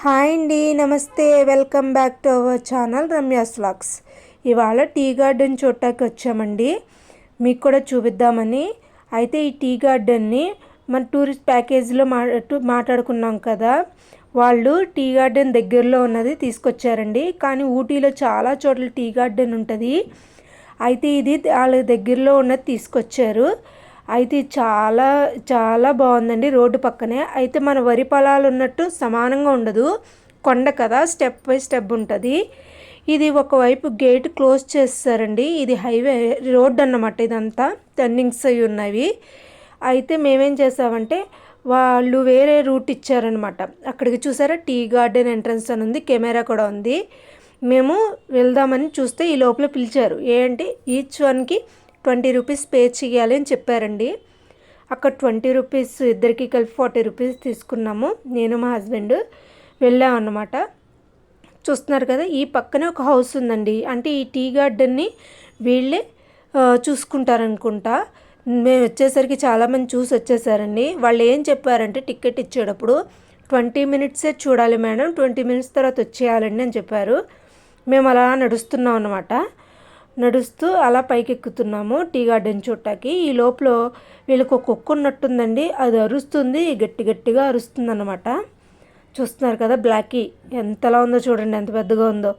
Hi అండి నమస్తే. Welcome back to our channel Ramya's vlogs. ఇవాళ టీ గార్డెన్ చూడటానికి వచ్చామండి. మీకు కూడా చూపిద్దామని. అయితే ఈ టీ గార్డెన్ని మన టూరిస్ట్ ప్యాకేజీలో మా మాట్లాడుకున్నాం కదా. వాళ్ళు టీ గార్డెన్ దగ్గరలో ఉన్నది తీసుకొచ్చారండి. కానీ ఊటీలో చాలా చోట్ల టీ గార్డెన్ ఉంటుంది. అయితే ఇది వాళ్ళ దగ్గరలో ఉన్నది తీసుకొచ్చారు. అయితే చాలా చాలా బాగుందండి రోడ్డు పక్కనే. అయితే మన వరి పొలాలు ఉన్నట్టు సమానంగా ఉండదు. కొండ కదా స్టెప్ బై స్టెప్ ఉంటుంది. ఇది ఒకవైపు గేట్ క్లోజ్ చేస్తారండి. ఇది హైవే రోడ్ అన్నమాట ఇదంతా. టర్నింగ్స్ అవి ఉన్నవి. అయితే మేమేం చేసామంటే వాళ్ళు వేరే రూట్ ఇచ్చారనమాట అక్కడికి చూసారా? టీ గార్డెన్ ఎంట్రన్స్ అని ఉంది కెమెరా కూడా ఉంది. మేము వెళ్దామని చూస్తే ఈ లోపల పిలిచారు. ఏంటి? ఈచ్ వన్కి ట్వంటీ రూపీస్ పే చేయాలి అని చెప్పారండి. అక్కడ ట్వంటీ రూపీస్ ఇద్దరికి కలిపి ఫార్టీ రూపీస్ తీసుకున్నాము. నేను మా హస్బెండ్ వెళ్ళాం అన్నమాట. చూస్తున్నారు కదా ఈ పక్కనే ఒక హౌస్ ఉందండి. అంటే ఈ టీ గార్డెన్ని వీళ్ళే చూసుకుంటారనుకుంటా. మేము వచ్చేసరికి చాలామంది చూసి వచ్చేసారండి. వాళ్ళు ఏం చెప్పారంటే టికెట్ ఇచ్చేటప్పుడు ట్వంటీ మినిట్సే చూడాలి మేడం ట్వంటీ మినిట్స్ తర్వాత వచ్చేయాలండి అని చెప్పారు. మేము అలా నడుస్తున్నాం అనమాట నడుస్తూ అలా పైకెక్కుతున్నాము టీ గార్డెన్ చూడటానికి ఈ లోపల వీళ్ళకి ఒక కుక్క ఉన్నట్టుందండి. అది అరుస్తుంది గట్టి గట్టిగా అరుస్తుంది అనమాట చూస్తున్నారు కదా బ్లాకీ ఎంతలా ఉందో చూడండి ఎంత పెద్దగా ఉందో.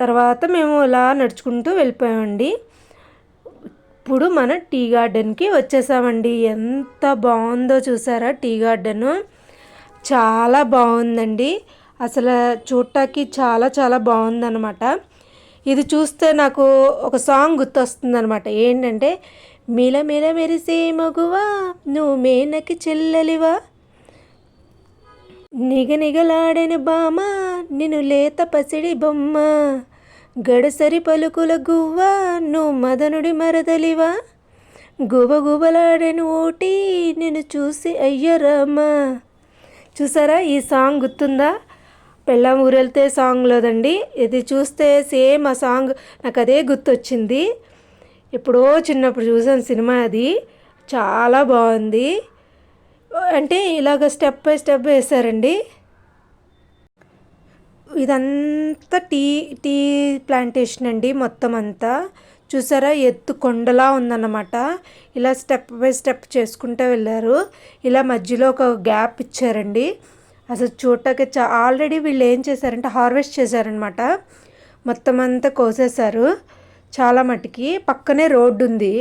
తర్వాత మేము ఇలా నడుచుకుంటూ వెళ్ళిపోయామండి. ఇప్పుడు మన టీ గార్డెన్కి వచ్చేసామండి. ఎంత బాగుందో చూసారా టీ గార్డెన్. చాలా బాగుందండి. అసలు చూడటానికి చాలా చాలా బాగుందన్నమాట. ఇది చూస్తే నాకు ఒక సాంగ్ గుర్తొస్తుందనమాట ఏంటంటే మిల మిల మెరిసే మగువా నువ్వు మేనకి చెల్లెలివా? నిగనిగలాడెను బామ నిన్ను లేత పసిడి బొమ్మ. గడసరి పలుకుల గువ్వ నువ్వు మదనుడి మరదలివా? గుబగుబలాడెను ఓటి నిన్ను చూసి అయ్యరామా? చూసారా ఈ సాంగ్ గుర్తుందా? పెళ్ళం ఊరెళ్తే సాంగ్లోదండి. ఇది చూస్తే సేమ్ ఆ సాంగ్ నాకు అదే గుర్తొచ్చింది. ఎప్పుడో చిన్నప్పుడు చూసాను సినిమా అది. చాలా బాగుంది అంటే ఇలాగ స్టెప్ బై స్టెప్ వేశారండి ఇదంతా టీ టీ ప్లాంటేషన్ అండి మొత్తం అంతా. చూసారా? ఎత్తు కొండలా ఉందన్నమాట. ఇలా స్టెప్ బై స్టెప్ చేసుకుంటూ వెళ్ళారు. ఇలా మధ్యలో ఒక గ్యాప్ ఇచ్చారండి. అసలు చూడటానికి చా ఆల్రెడీ వీళ్ళు ఏం చేశారంటే హార్వెస్ట్ చేశారనమాట మొత్తం అంతా కోసేశారు. చాలా మటుకి పక్కనే రోడ్డు ఉంది.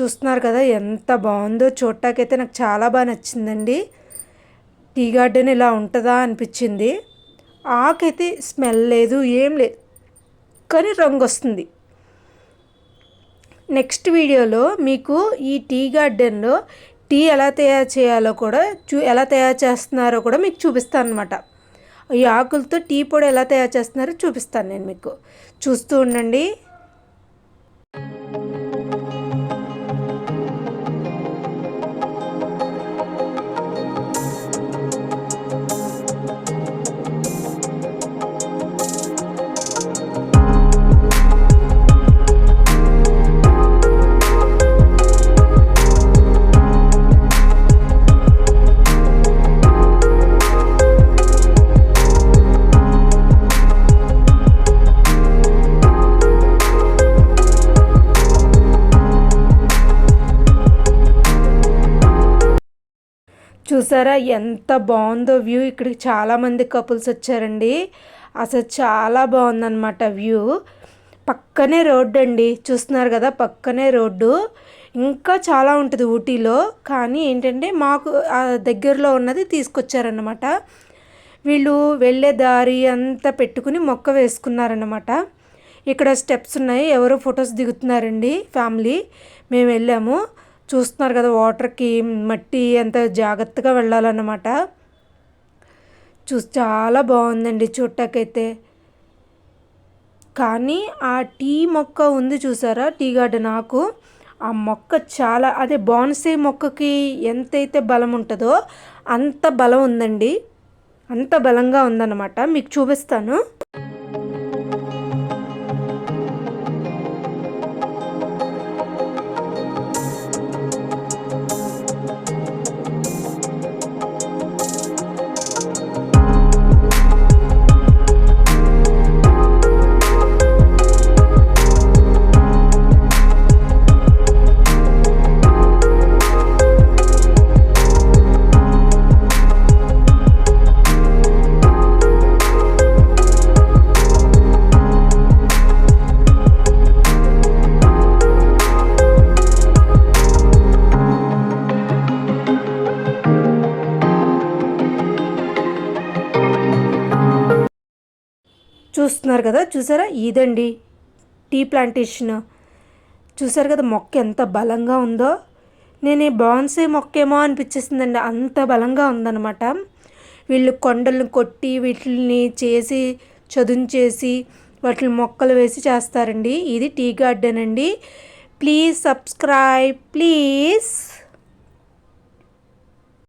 చూస్తున్నారు కదా ఎంత బాగుందో చూడటాకైతే నాకు చాలా బాగా నచ్చిందండి. టీ గార్డెన్ ఇలా ఉంటుందా అనిపించింది. ఆకైతే స్మెల్ లేదు ఏం లేదు. కానీ రంగు వస్తుంది. నెక్స్ట్ వీడియోలో మీకు ఈ టీ గార్డెన్లో టీ ఎలా తయారు చేయాలో కూడా చూ ఎలా తయారు చేస్తున్నారో కూడా మీకు చూపిస్తాను అనమాట ఈ ఆకులతో టీ పొడి ఎలా తయారు చేస్తున్నారో చూపిస్తాను నేను మీకు. చూస్తూ ఉండండి. చూసారా ఎంత బాగుందో వ్యూ. ఇక్కడికి చాలామంది కపుల్స్ వచ్చారండి. అసలు చాలా బాగుందన్నమాట వ్యూ. పక్కనే రోడ్డు అండి. చూస్తున్నారు కదా పక్కనే రోడ్డు. ఇంకా చాలా ఉంటుంది ఊటీలో. కానీ ఏంటంటే మాకు దగ్గరలో ఉన్నది తీసుకొచ్చారన్నమాట. వీళ్ళు వెళ్ళే దారి అంతా పెట్టుకుని మొక్క వేసుకున్నారన్నమాట. ఇక్కడ స్టెప్స్ ఉన్నాయి. ఎవరో ఫొటోస్ దిగుతున్నారండి ఫ్యామిలీ. మేము వెళ్ళాము. చూస్తున్నారు కదా వాటర్కి మట్టి ఎంత జాగ్రత్తగా వెళ్ళాలన్నమాట. చూసి చాలా బాగుందండి చూడటాకైతే కానీ ఆ టీ మొక్క ఉంది చూసారా టీ గార్డెన్ ఆకు? ఆ మొక్క చాలా అదే బాన్సే మొక్కకి ఎంతైతే బలం ఉంటుందో అంత బలం ఉందండి. అంత బలంగా ఉందన్నమాట. మీకు చూపిస్తాను. చూస్తున్నారు కదా చూసారా? ఇదండి టీ ప్లాంటేషన్. చూసారు కదా మొక్క ఎంత బలంగా ఉందో. నేను ఈ బాన్సే మొక్కేమో అనిపించేసిందండి అంత బలంగా ఉందన్నమాట. వీళ్ళు కొండలను కొట్టి వీటిని చేసి చదును చేసి వాటిని మొక్కలు వేసి చేస్తారండి. ఇది టీ గార్డెన్ అండి. Please subscribe please.